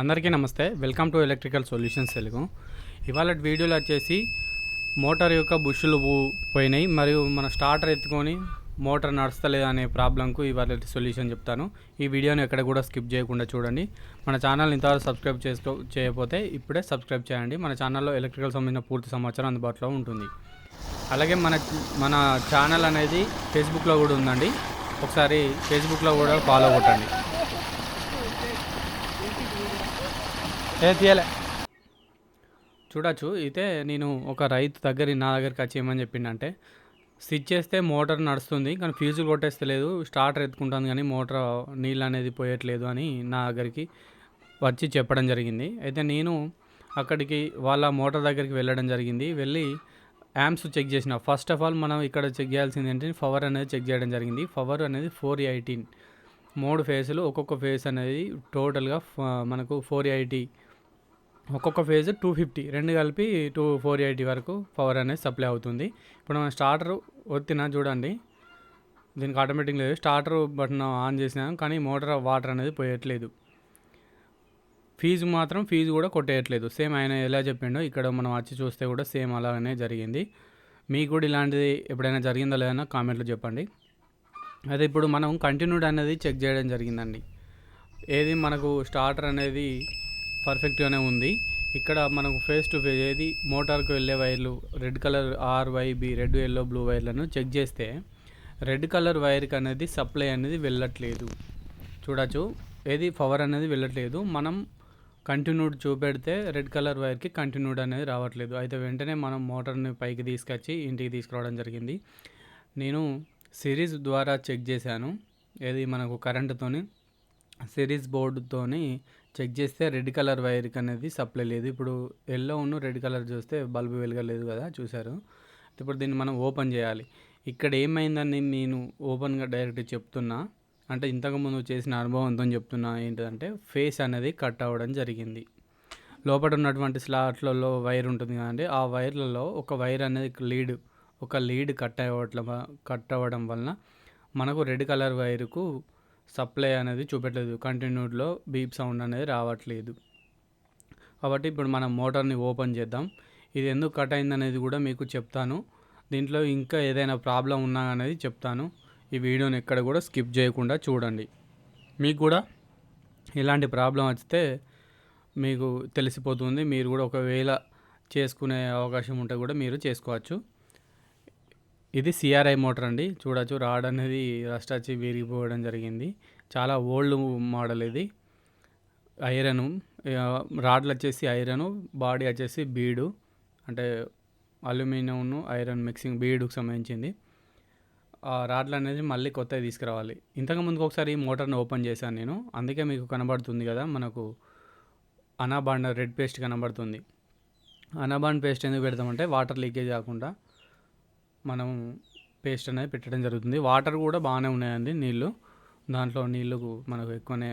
అందరికీ నమస్తే. Welcome to electrical solutions Telugu. ఇవాళ వీడియోలో వచ్చేసి మోటార్ యొక్క బుష్లు పోయినాయి. మరియు మన స్టార్టర్ ఎత్తుకొని మోటార్ నడుస్తలేదు అనే ప్రాబ్లంకు ఇవాళ సొల్యూషన్ చెప్తాను. ఈ వీడియోని ఎక్కడ కూడా స్కిప్ చేయకుండా చూడండి. మన ఛానల్ ఇంతవరకు సబ్స్క్రైబ్ చేసుకో చేయకపోతే ఇప్పుడే సబ్స్క్రైబ్ చేయండి. మన ఛానల్లో ఎలక్ట్రికల్ సంబంధించిన పూర్తి సమాచారం అందుబాటులో ఉంటుంది. అలాగే మన మన ఛానల్ అనేది ఫేస్బుక్లో కూడా ఉందండి. ఒకసారి ఫేస్బుక్లో కూడా ఫాలో కొట్టండి. ఏ తీయలే. చూడొచ్చు. అయితే నేను ఒక రైతు దగ్గర నా దగ్గరికి వచ్చి ఏమని చెప్పిండంటే స్విచ్ చేస్తే మోటార్ నడుస్తుంది కానీ ఫ్యూజులు కొట్టేస్తలేదు స్టార్టర్ ఎత్తుకుంటుంది కానీ మోటార్ నీళ్ళు అనేది పోయట్లేదు అని నా దగ్గరికి వచ్చి చెప్పడం జరిగింది. అయితే నేను అక్కడికి వాళ్ళ మోటార్ దగ్గరికి వెళ్ళడం జరిగింది. వెళ్ళి యామ్స్ చెక్ చేసిన. ఫస్ట్ ఆఫ్ ఆల్ మనం ఇక్కడ చెక్ చేయాల్సింది ఏంటంటే పవర్ అనేది చెక్ చేయడం జరిగింది. పవర్ అనేది ఫోర్ ఎయిటీన్. మూడు ఫేసులు ఒక్కొక్క ఫేస్ అనేది టోటల్గా మనకు ఫోర్ ఎయిటీ ఒక్కొక్క ఫేజ్ టూ ఫిఫ్టీ రెండు కలిపి టూ ఫోర్ ఎయిటీ వరకు పవర్ అనేది సప్లై అవుతుంది. ఇప్పుడు మనం స్టార్టర్ ఒత్తినా చూడండి. దీనికి ఆటోమేటిక్ లేదు. స్టార్టర్ బటన్ ఆన్ చేసినాం కానీ మోటార్ వాటర్ అనేది పోయట్లేదు. ఫీజు మాత్రం ఫీజు కూడా కొట్టేయట్లేదు. సేమ్ ఆయన ఎలా చెప్పిండో ఇక్కడ మనం వచ్చి చూస్తే కూడా సేమ్ అలానే జరిగింది. మీకు కూడా ఇలాంటిది ఎప్పుడైనా జరిగిందో లేదన్నా కామెంట్లో చెప్పండి. అయితే ఇప్పుడు మనం కంటిన్యూడ్ అనేది చెక్ చేయడం జరిగిందండి. ఏది మనకు స్టార్టర్ అనేది పర్ఫెక్ట్గానే ఉంది. ఇక్కడ మనకు ఫేస్ టు ఫేస్ ఏది? మోటార్కు వెళ్ళే వైర్లు red colour R Y B red yellow blue వైర్లను చెక్ చేస్తే రెడ్ కలర్ వైర్కి అనేది సప్లై అనేది వెళ్ళట్లేదు. చూడచ్చు. ఏది? పవర్ అనేది వెళ్ళట్లేదు. మనం కంటిన్యూడ్ చూపెడితే రెడ్ కలర్ వైర్కి కంటిన్యూడ్ అనేది రావట్లేదు. అయితే వెంటనే మనం మోటార్ని పైకి తీసుకొచ్చి ఇంటికి తీసుకురావడం జరిగింది. నేను సిరీస్ ద్వారా చెక్ చేశాను. ఏది? మనకు కరెంటుతోని. సిరీస్ బోర్డుతోని చెక్ చేస్తే రెడ్ కలర్ వైర్కి అనేది సప్లై లేదు. ఇప్పుడు ఎల్లో ఉన్న రెడ్ కలర్ చూస్తే బల్బు వెలగలేదు కదా చూసారు ఇప్పుడు దీన్ని మనం ఓపెన్ చేయాలి. ఇక్కడ ఏమైందని నేను ఓపెన్గా డైరెక్ట్ చెప్తున్నా. అంటే ఇంతకుముందు చేసిన అనుభవంతో చెప్తున్నా ఏంటంటే ఫేస్ అనేది కట్ అవ్వడం జరిగింది. లోపల ఉన్నటువంటి స్లాట్లలో వైర్ ఉంటుంది కదండి. ఆ వైర్లలో ఒక వైర్ అనేది లీడ్ ఒక లీడ్ కట్ అవ్వట్ల కట్ అవ్వడం వలన మనకు రెడ్ కలర్ వైర్కు సప్లై అనేది చూపెట్టలేదు. కంటిన్యూడ్లో బీప్ సౌండ్ అనేది రావట్లేదు. కాబట్టి ఇప్పుడు మనం మోటార్ని ఓపెన్ చేద్దాం. ఇది ఎందుకు కట్ అయింది అనేది కూడా మీకు చెప్తాను. దీంట్లో ఇంకా ఏదైనా ప్రాబ్లం ఉన్నా అనేది చెప్తాను. ఈ వీడియోని ఎక్కడ కూడా స్కిప్ చేయకుండా చూడండి. మీకు కూడా ఇలాంటి ప్రాబ్లం వస్తే మీకు తెలిసిపోతుంది. మీరు కూడా ఒకవేళ చేసుకునే అవకాశం ఉంటే కూడా మీరు చేసుకోవచ్చు. ఇది సిఆర్ఐ మోటార్ అండి. చూడొచ్చు రాడ్ అనేది రస్ట్ వచ్చి విరిగిపోవడం జరిగింది. చాలా ఓల్డ్ మోడల్ ఇది. ఐరన్ రాడ్లు వచ్చేసి ఐరన్ బాడీ వచ్చేసి బీడు అంటే అల్యూమినియం ఐరన్ మిక్సింగ్ బీడుకు సంబంధించింది. ఆ రాడ్లు అనేది మళ్ళీ కొత్తవి తీసుకురావాలి. ఇంతకు ముందుకు ఒకసారి ఈ మోటార్ని ఓపెన్ చేశాను నేను. అందుకే మీకు కనబడుతుంది కదా మనకు అనాబాండ్ రెడ్ పేస్ట్ కనబడుతుంది. అనాబాండ్ పేస్ట్ ఎందుకు పెడతామంటే వాటర్ లీకేజ్ కాకుండా మనం పేస్ట్ అనేది పెట్టడం జరుగుతుంది. వాటర్ కూడా బాగానే ఉన్నాయండి నీళ్ళు. దాంట్లో నీళ్ళు మనకు ఎక్కువనే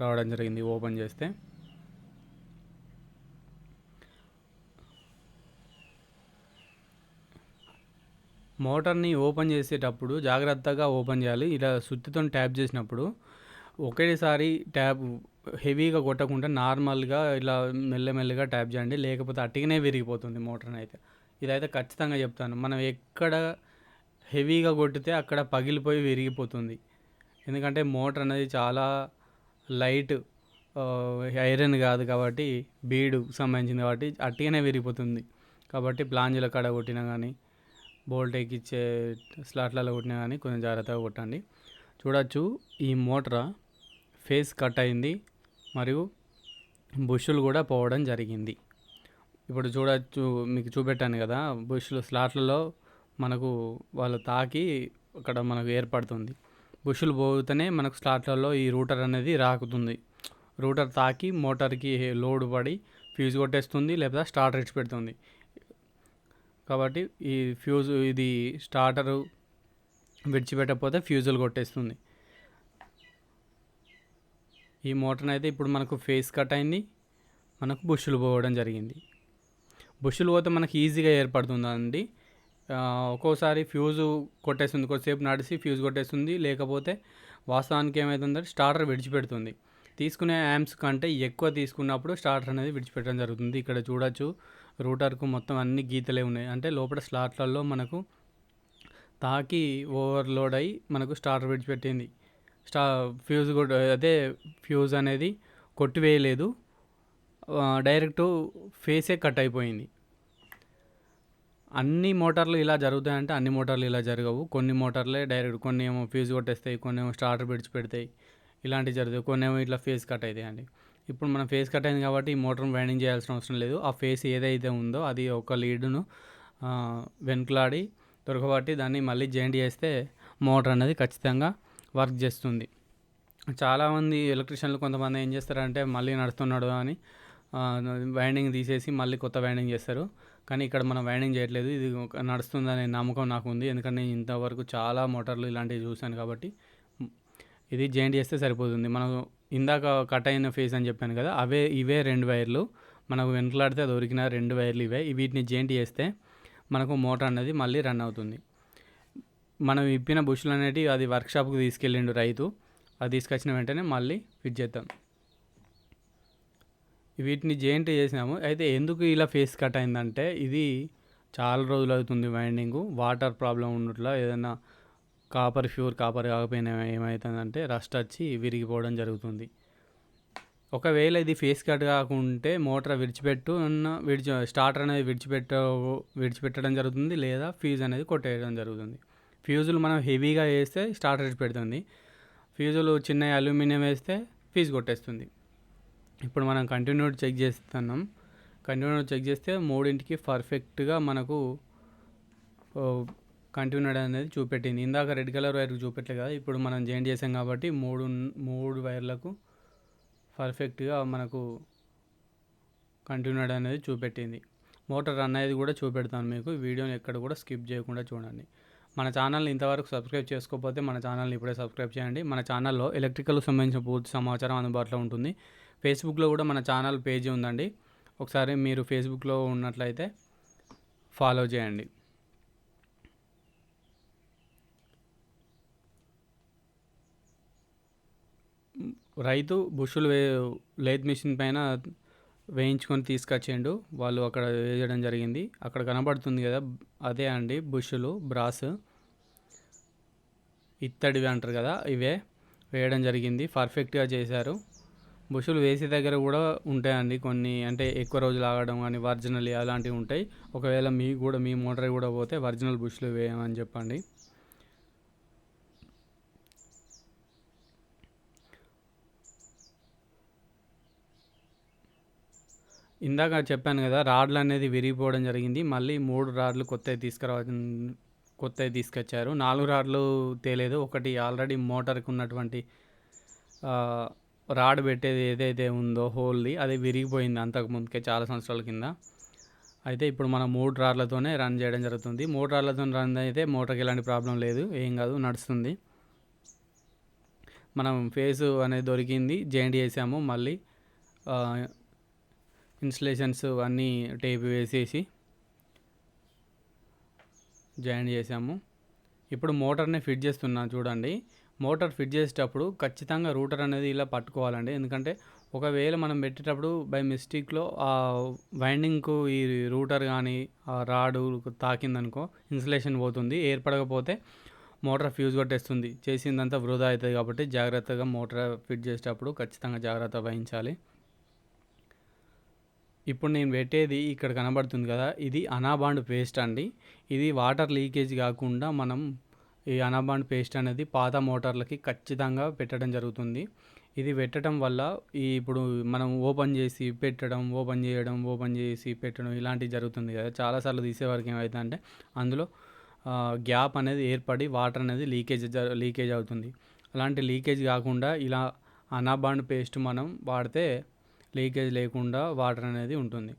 రావడం జరిగింది ఓపెన్ చేస్తే. మోటార్ని ఓపెన్ చేసేటప్పుడు జాగ్రత్తగా ఓపెన్ చేయాలి. ఇలా సుత్తితో ట్యాప్ చేసినప్పుడు ఒకేసారి ట్యాప్ హెవీగా కొట్టకుండా నార్మల్గా ఇలా మెల్లమెల్లగా ట్యాప్ చేయండి. లేకపోతే అట్టిగానే విరిగిపోతుంది మోటార్ని అయితే. ఇదైతే ఖచ్చితంగా చెప్తాను. మనం ఎక్కడ హెవీగా కొట్టితే అక్కడ పగిలిపోయి విరిగిపోతుంది. ఎందుకంటే మోటార్ అనేది చాలా లైట్ ఐరన్ కాదు కాబట్టి బీడు సంబంధించింది కాబట్టి అట్టిగానే విరిగిపోతుంది. కాబట్టి ప్లాంజుల కాడ కొట్టినా కానీ బోల్ట్ ఎక్కిచ్చే స్లాట్లలో కొట్టినా కానీ కొంచెం జాగ్రత్తగా కొట్టండి. చూడొచ్చు ఈ మోటార్ ఫేస్ కట్ అయింది మరియు బుషులు కూడా పోవడం జరిగింది. ఇప్పుడు చూడచ్చు మీకు చూపెట్టాను కదా బుష్లు స్లాట్లలో మనకు వాళ్ళు తాకి అక్కడ మనకు ఏర్పడుతుంది. బుషులు పోతేనే మనకు స్లాట్లలో ఈ రూటర్ అనేది రాకుతుంది. రూటర్ తాకి మోటార్కి లోడ్ పడి ఫ్యూజ్ కొట్టేస్తుంది లేకపోతే స్టార్టర్ ఇచ్చి పెడుతుంది. కాబట్టి ఈ ఫ్యూజ్ ఇది స్టార్టరు విడిచిపెట్టకపోతే ఫ్యూజులు కొట్టేస్తుంది. ఈ మోటార్ అయితే ఇప్పుడు మనకు ఫేస్ కట్ అయింది మనకు బుష్లు పోవడం జరిగింది. బుషులు పోతే మనకి ఈజీగా ఏర్పడుతుందండి. ఒక్కోసారి ఫ్యూజు కొట్టేస్తుంది కొద్దిసేపు నడిచి ఫ్యూజ్ కొట్టేస్తుంది లేకపోతే వాస్తవానికి ఏమవుతుందంటే స్టార్టర్ విడిచిపెడుతుంది. తీసుకునే యాంప్స్ కంటే ఎక్కువ తీసుకున్నప్పుడు స్టార్టర్ అనేది విడిచిపెట్టడం జరుగుతుంది. ఇక్కడ చూడొచ్చు రూటర్కు మొత్తం అన్ని గీతలే ఉన్నాయి. అంటే లోపల స్లాట్లలో మనకు తాకి ఓవర్లోడ్ అయ్యి మనకు స్టార్టర్ విడిచిపెట్టింది. స్టా ఫ్యూజ్ కూడా అదే ఫ్యూజ్ అనేది కొట్టివేయలేదు. ఆ, డైరెక్ట్ ఫేసే కట్ అయిపోయింది. అన్ని మోటార్లు ఇలా జరుగుతాయంటే అన్ని మోటార్లు ఇలా జరగవు. కొన్ని మోటార్లే డైరెక్ట్ కొన్ని ఏమో ఫ్యూజ్ కొట్టేస్తాయి కొన్ని ఏమో స్టార్టర్ విడిచిపెడతాయి ఇలాంటివి జరుగుతాయి. కొన్ని ఏమో ఇట్లా ఫేస్ కట్ అవుతాయి అండి. ఇప్పుడు మనం ఫేస్ కట్ అయింది కాబట్టి ఈ మోటార్ వైండింగ్ చేయాల్సిన అవసరం లేదు. ఆ ఫేస్ ఏదైతే ఉందో అది ఒక లీడ్ను వెనుకలాడి దొరకబట్టి దాన్ని మళ్ళీ జాయింట్ చేస్తే మోటార్ అనేది ఖచ్చితంగా వర్క్ చేస్తుంది. చాలామంది ఎలక్ట్రీషియన్లు కొంతమంది ఏం చేస్తారంటే మళ్ళీ నడుస్తున్నాడు అని వైండింగ్ తీసేసి మళ్ళీ కొత్త వైండింగ్ చేస్తారు. కానీ ఇక్కడ మనం వైండింగ్ చేయట్లేదు. ఇది ఒక నడుస్తుందనే నమ్మకం నాకు ఉంది ఎందుకంటే నేను ఇంతవరకు చాలా మోటార్లు ఇలాంటివి చూశాను కాబట్టి ఇది జాయింట్ చేస్తే సరిపోతుంది. మనం ఇందాక కట్ అయిన ఫేస్ అని చెప్పాను కదా అవే ఇవే రెండు వైర్లు. మనకు వెనుకలాడితే దొరికిన రెండు వైర్లు ఇవే. వీటిని జాయింట్ చేస్తే మనకు మోటార్ అనేది మళ్ళీ రన్ అవుతుంది. మనం ఇప్పిన బుష్లు అనేటివి అది వర్క్షాప్కి తీసుకెళ్ళిండు రైతు. అది తీసుకొచ్చిన వెంటనే మళ్ళీ ఫిట్ చేద్దాం. వీటిని జెయింట్ చేసినాము. అయితే ఎందుకు ఇలా ఫేస్ కట్ అయిందంటే ఇది చాలా రోజులు అవుతుంది వైండింగ్. వాటర్ ప్రాబ్లం ఉన్నట్ల ఏదైనా కాపర్ ప్యూర్ కాపర్ కాకపోయినా ఏమవుతుందంటే రస్ట్ వచ్చి విరిగిపోవడం జరుగుతుంది. ఒకవేళ ఇది ఫేస్ కట్ కాకుంటే మోటార్ విడిచిపెట్టు ఉన్న విడిచి స్టార్టర్ అనేది విడిచిపెట్ట విడిచిపెట్టడం జరుగుతుంది లేదా ఫ్యూజ్ అనేది కొట్టేయడం జరుగుతుంది. ఫ్యూజులు మనం హెవీగా వేస్తే స్టార్టర్ విడిచిపెడుతుంది. ఫ్యూజులు చిన్న అల్యూమినియం వేస్తే ఫ్యూజ్ కొట్టేస్తుంది. ఇప్పుడు మనం కంటిన్యూ చెక్ చేస్తున్నాం. కంటిన్యూ చెక్ చేస్తే మూడింటికి పర్ఫెక్ట్గా మనకు కంటిన్యూడ్ అనేది చూపెట్టింది. ఇందాక రెడ్ కలర్ వైర్ చూపెట్టలే కదా ఇప్పుడు మనం జాయింట్ చేసాం కాబట్టి మూడు మూడు వైర్లకు పర్ఫెక్ట్గా మనకు కంటిన్యూడ్ అనేది చూపెట్టింది. మోటార్ రన్ అనేది కూడా చూపెడతాను మీకు. వీడియోని ఎక్కడ కూడా స్కిప్ చేయకుండా చూడండి. మన ఛానల్ని ఇంతవరకు సబ్స్క్రైబ్ చేసుకోకపోతే మన ఛానల్ని ఇప్పుడే సబ్స్క్రైబ్ చేయండి. మన ఛానల్లో ఎలక్ట్రికల్ సంబంధించిన పూర్తి సమాచారం అందుబాటులో ఉంటుంది. ఫేస్బుక్లో కూడా మన ఛానల్ పేజీ ఉందండి. ఒకసారి మీరు ఫేస్బుక్లో ఉన్నట్లయితే ఫాలో చేయండి. రైతు బుషులు వే లేత్ మిషన్ పైన వేయించుకొని తీసుకొచ్చిండు. వాళ్ళు అక్కడ వేయడం జరిగింది. అక్కడ కనబడుతుంది కదా అదే అండి బుషులు బ్రాస్. ఇత్తడివి అంటారు కదా ఇవే వేయడం జరిగింది. పర్ఫెక్ట్గా చేశారు. బుషులు వేసే దగ్గర కూడా ఉంటాయండి కొన్ని. అంటే ఎక్కువ రోజులు ఆగడం కానీ ఒరిజినల్ అలాంటివి ఉంటాయి. ఒకవేళ మీకు కూడా మీ మోటార్ కూడా పోతే ఒరిజినల్ బుషులు వేయమని చెప్పండి. ఇందాక చెప్పాను కదా రాడ్లు అనేది విరిగిపోవడం జరిగింది. మళ్ళీ మూడు రాడ్లు కొత్తవి తీసుకురావడం కొత్తవి తీసుకొచ్చారు. నాలుగు రాడ్లు తేలేదు. ఒకటి ఆల్రెడీ మోటార్కి ఉన్నటువంటి రాడ్ పెట్టేది ఏదైతే ఉందో హోల్ది అది విరిగిపోయింది అంతకు ముందుకే చాలా సంవత్సరాల కింద. అయితే ఇప్పుడు మనం మూడు రాడ్లతోనే రన్ చేయడం జరుగుతుంది. మూడు రాడ్లతో రన్ అయితే మోటార్కి ఎలాంటి ప్రాబ్లం లేదు ఏం కాదు నడుస్తుంది. మనం ఫేస్ అనేది దొరికింది జాయింట్ చేసాము మళ్ళీ ఇన్స్టలేషన్స్ అన్నీ టేప్ వేసేసి జాయిన్ చేసాము. ఇప్పుడు మోటార్ని ఫిట్ చేస్తున్నా చూడండి. మోటార్ ఫిట్ చేసేటప్పుడు ఖచ్చితంగా రూటర్ అనేది ఇలా పట్టుకోవాలండి. ఎందుకంటే ఒకవేళ మనం పెట్టేటప్పుడు బై మిస్టేక్లో ఆ వైండింగ్కు ఈ రూటర్ కానీ ఆ రాడు తాకిందనుకో ఇన్సులేషన్ పోతుంది. ఏర్పడకపోతే మోటార్ ఫ్యూజ్ కొట్టేస్తుంది. చేసిందంతా వృధా అవుతుంది కాబట్టి జాగ్రత్తగా మోటార్ ఫిట్ చేసేటప్పుడు ఖచ్చితంగా జాగ్రత్త వహించాలి. ఇప్పుడు నేను పెట్టేది ఇక్కడ కనబడుతుంది కదా ఇది అనాబాండ్ పేస్ట్ అండి. ఇది వాటర్ లీకేజ్ కాకుండా మనం ఈ అనాబాండ్ పేస్ట్ అనేది పాత మోటార్లకి ఖచ్చితంగా పెట్టడం జరుగుతుంది. ఇది పెట్టడం వల్ల ఈ ఇప్పుడు మనం ఓపెన్ చేసి పెట్టడం ఓపెన్ చేయడం ఓపెన్ చేసి పెట్టడం ఇలాంటివి జరుగుతుంది కదా. చాలాసార్లు తీసేవారికి ఏమవుతుందంటే అందులో గ్యాప్ అనేది ఏర్పడి వాటర్ అనేది లీకేజ్ జ- లీకేజ్ అవుతుంది. అలాంటి లీకేజ్ కాకుండా ఇలా అనాబాండ్ పేస్ట్ మనం వాడితే లీకేజ్ లేకుండా వాటర్ అనేది ఉంటుంది.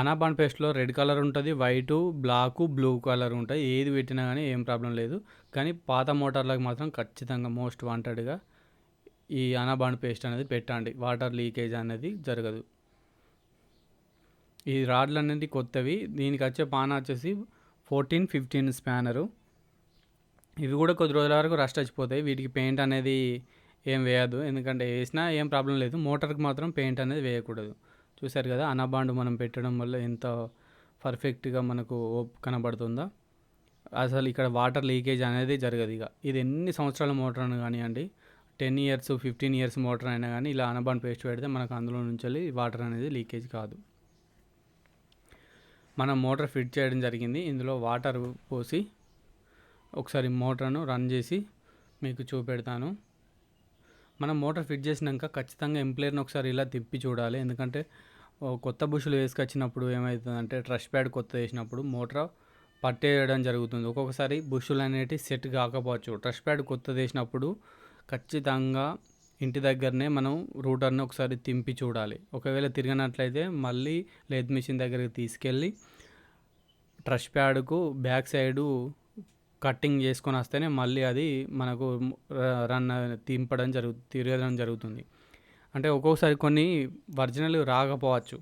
అనాబాండ్ పేస్ట్లో రెడ్ కలర్ ఉంటుంది వైటు బ్లాకు బ్లూ కలర్ ఉంటాయి. ఏది పెట్టినా కానీ ఏం ప్రాబ్లం లేదు. కానీ పాత మోటార్లకు మాత్రం ఖచ్చితంగా మోస్ట్ వాంటెడ్గా ఈ అనాబాండ్ పేస్ట్ అనేది పెట్టండి. వాటర్ లీకేజ్ అనేది జరగదు. ఈ రాడ్లు అనేది కొత్తవి. దీనికి వచ్చే పాన వచ్చేసి ఫోర్టీన్ ఫిఫ్టీన్ స్పానరు. ఇవి కూడా కొద్ది రోజుల వరకు రస్ట్ వచ్చిపోతాయి. వీటికి పెయింట్ అనేది ఏం వేయదు ఎందుకంటే వేసినా ఏం ప్రాబ్లం లేదు. మోటార్కి మాత్రం పెయింట్ అనేది వేయకూడదు. చూశారు కదా అనబాండ్ మనం పెట్టడం వల్ల ఎంత పర్ఫెక్ట్గా మనకు ఓప్ కనబడుతుందో? అసలు ఇక్కడ వాటర్ లీకేజ్ అనేది జరగదు ఇక. ఇది ఎన్ని సంవత్సరాల మోటార్ అని కానివ్వండి ten years fifteen years motor అయినా కానీ ఇలా అనబాండ్ పేస్ట్ పెడితే మనకు అందులో నుంచి వెళ్ళి వాటర్ అనేది లీకేజ్ కాదు. మనం మోటార్ ఫిట్ చేయడం జరిగింది. ఇందులో వాటర్ పోసి ఒకసారి మోటార్ను రన్ చేసి మీకు చూపెడతాను. మనం మోటార్ ఫిట్ చేసినాక ఖచ్చితంగా ఎంప్లేయర్ని ఒకసారి ఇలా తిప్పి చూడాలి. ఎందుకంటే కొత్త బుషులు వేసుకొచ్చినప్పుడు ఏమవుతుందంటే ట్రష్ ప్యాడ్ కొత్త వేసినప్పుడు మోటార్ పట్టేయడం జరుగుతుంది. ఒక్కొక్కసారి బుషులు అనేటివి సెట్ కాకపోవచ్చు. ట్రష్ ప్యాడ్ కొత్త వేసినప్పుడు ఖచ్చితంగా ఇంటి దగ్గరనే మనం రూటర్ని ఒకసారి తింపి చూడాలి. ఒకవేళ తిరిగినట్లయితే మళ్ళీ లేత్ మిషన్ దగ్గరికి తీసుకెళ్ళి ట్రష్ ప్యాడ్కు బ్యాక్ సైడు కట్టింగ్ చేసుకొని వస్తేనే మళ్ళీ అది మనకు రన్ తింపడం జరుగు తిరగడం జరుగుతుంది. అంటే ఒక్కొక్కసారి కొన్ని ఒరిజినల్ రాకపోవచ్చు.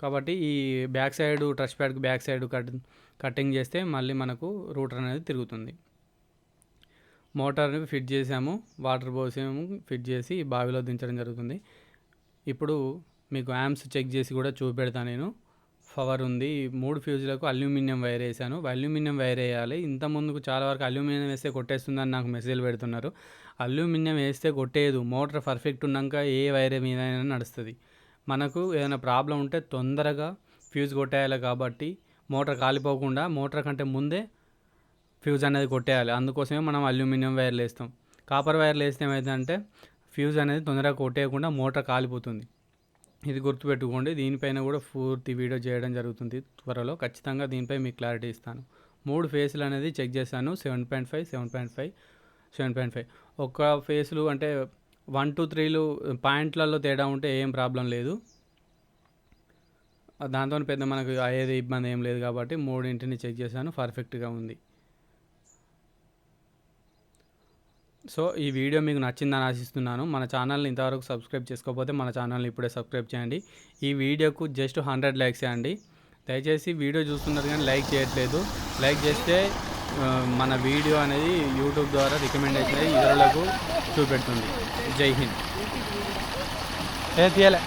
కాబట్టి ఈ బ్యాక్ సైడ్ ట్రష్ ప్యాడ్కి బ్యాక్ సైడ్ కట్ కటింగ్ చేస్తే మళ్ళీ మనకు రూటర్ అనేది తిరుగుతుంది. మోటార్ని ఫిట్ చేసాము వాటర్ పోసాము ఫిట్ చేసి బావిలో దించడం జరుగుతుంది. ఇప్పుడు మీకు యామ్స్ చెక్ చేసి కూడా చూపెడతాను నేను. పవర్ ఉంది. మూడు ఫ్యూజ్లకు అల్యూమినియం వైర్ వేసాను అల్యూమినియం వైర్ వేయాలి. ఇంత ముందుకు చాలా వరకు అల్యూమినియం వేస్తే కొట్టేస్తుందని నాకు మెసేజ్లు పెడుతున్నారు. అల్యూమినియం వేస్తే కొట్టేయదు. మోటార్ పర్ఫెక్ట్ ఉన్నాక ఏ వైర్ మీద నడుస్తుంది. మనకు ఏదైనా ప్రాబ్లం ఉంటే తొందరగా ఫ్యూజ్ కొట్టేయాలి కాబట్టి మోటార్ కాలిపోకుండా మోటార్ కంటే ముందే ఫ్యూజ్ అనేది కొట్టేయాలి. అందుకోసమే మనం అల్యూమినియం వైర్లు వేస్తాం. కాపర్ వైర్లు వేస్తే ఏమైందంటే ఫ్యూజ్ అనేది తొందరగా కొట్టేయకుండా మోటార్ కాలిపోతుంది. ఇది గుర్తుపెట్టుకోండి దీనిపైన కూడా పూర్తి వీడియో చేయడం జరుగుతుంది త్వరలో. ఖచ్చితంగా దీనిపై మీకు క్లారిటీ ఇస్తాను. మూడు ఫేస్లు అనేది చెక్ చేశాను seven point five seven point five seven point five. ఒక ఫేస్లు అంటే వన్ టూ త్రీలు పాయింట్లలో తేడా ఉంటే ఏం ప్రాబ్లం లేదు. దాంతో పెద్ద మనకు అయ్యేది ఇబ్బంది ఏం లేదు కాబట్టి మూడింటిని చెక్ చేశాను పర్ఫెక్ట్గా ఉంది. సో ఈ వీడియో మీకు నచ్చిందని ఆశిస్తున్నాను. మన ఛానల్ని ఇంతవరకు సబ్స్క్రైబ్ చేసుకోకపోతే మన ఛానల్ని ఇప్పుడే సబ్స్క్రైబ్ చేయండి. ఈ వీడియోకు జస్ట్ హండ్రెడ్ లైక్స్ అండి. దయచేసి వీడియో చూస్తున్నారు కానీ లైక్ చేయట్లేదు. లైక్ చేస్తే మన వీడియో అనేది యూట్యూబ్ ద్వారా రికమెండేషన్ అయ్యి ఇతరులకు చూపెడుతుంది. జై హింద్. ఏ తీయలే.